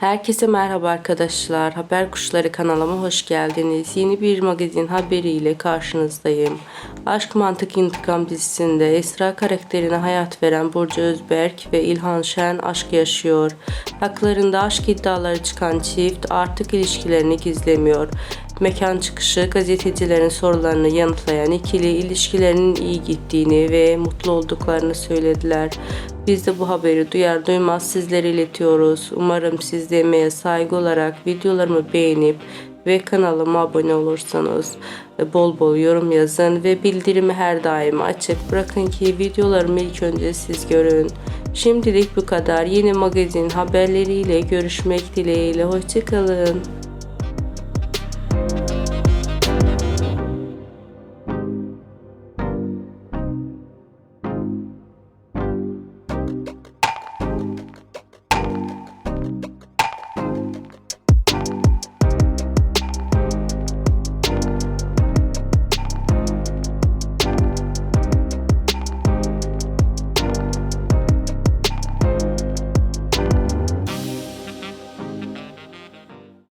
Herkese merhaba arkadaşlar. Haber Kuşları kanalıma hoş geldiniz. Yeni bir magazin haberiyle karşınızdayım. Aşk Mantık İntikam dizisinde Esra karakterine hayat veren Burcu Özberk ve İlhan Şen aşk yaşıyor. Haklarında aşk iddiaları çıkan çift artık ilişkilerini gizlemiyor. Mekan çıkışı gazetecilerin sorularını yanıtlayan ikili ilişkilerinin iyi gittiğini ve mutlu olduklarını söylediler. Biz de bu haberi duyar duymaz sizlere iletiyoruz. Umarım siz de emeğe saygı olarak videolarımı beğenip ve kanalıma abone olursanız e, bol bol yorum yazın ve bildirimi her daim açık bırakın ki videolarımı ilk önce siz görün. Şimdilik bu kadar. Yeni magazin haberleriyle görüşmek dileğiyle. Hoşçakalın.